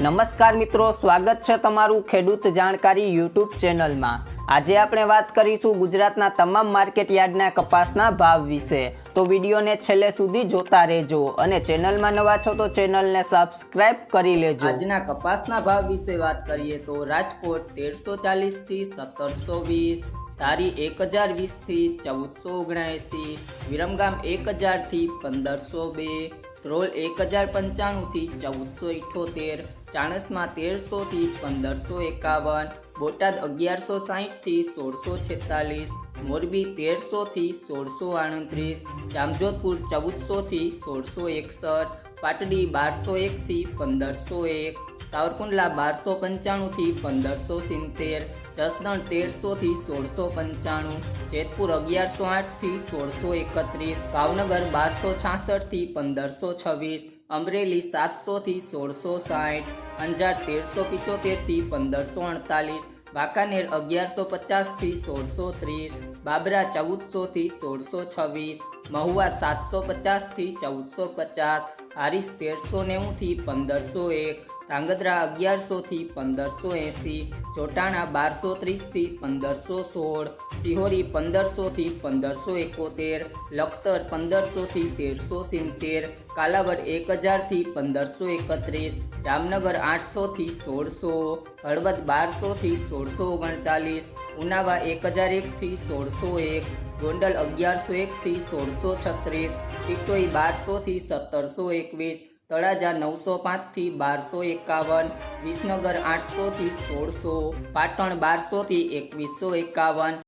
નમસ્કાર મિત્રો, સ્વાગત છે તમારું ખેડૂત જાણકારી યુટ્યુબ ચેનલમાં. આજે આપણે વાત કરીશું ગુજરાતના તમામ માર્કેટ યાર્ડના કપાસના ભાવ વિશે. તો વિડીયોને છેલ્લે સુધી જોતા રહેજો અને ચેનલમાં નવા છો તો ચેનલને સબસ્ક્રાઇબ કરી લેજો. આજના કપાસના ભાવ વિશે વાત કરીએ તો રાજકોટ તેરસો ચાલીસથી સત્તરસો વીસ, ધારી એક હજાર વીસથી ચૌદસો ઓગણએંસી વિરમગામ એક હજારથી પંદરસો બે ધ્રોલ એક હજાર પંચાણુંથી ચૌદસો ઇઠોતેર, ચાણસમાં તેરસોથી પંદરસો એકાવન, બોટાદ અગિયારસો સાહીઠથી સોળસો છેતાલીસ, મોરબી તેરસોથી સોળસો આડત્રીસ જામજોધપુર ચૌદસોથી સોળસો એકસઠ, પાટડી બારસો એકથી પંદરસો એક સાવરકુંડલા બારસો પંચાણુંથી પંદરસો સિત્તેર, જસદણ તેરસોથી સોળસો પંચાણું, જેતપુર અગિયારસો આઠથી સોળસો એકત્રીસ, ભાવનગર બારસો છાસઠથી પંદરસો છવ્વીસ, અમરેલી સાતસોથી સોળસો સાઠ, અંજાર તેરસો પિચોતેરથી પંદરસો અડતાલીસ, વાંકાનેર અગિયારસો પચાસથી સોળસો ત્રીસ, બાબરા ચૌદસોથી સોળસો છવ્વીસ, મહુવા સાતસો પચાસથી ચૌદસો પચાસ, હારીસ તેરસો નેવુંથી પંદરસો એક ધાંગધ્રા અગિયારસોથી પંદરસો એંસી ચોટાણા બારસો ત્રીસથી પંદરસો સોળ સિહોરી પંદરસોથી પંદરસો એકોતેર, લખતર પંદરસોથી તેરસો સિત્તેર, કાલાવડ એક હજારથી પંદરસો એકત્રીસ, જામનગર આઠસોથી સોળસો, હળવદ બારસોથી સોળસો ઓગણચાલીસ, ઉનાવા એક હજાર એકથી સોળસો એક, ગોંડલ અગિયારસો એકથી સોળસો છત્રીસ, ટીટોઈ બારસોથી સત્તરસો એકવીસ તળાજા નવસો પાંચથી બારસો એકાવન વિસનગર આઠસોથી સોળસો પાટણ બારસોથી એકવીસો એકાવન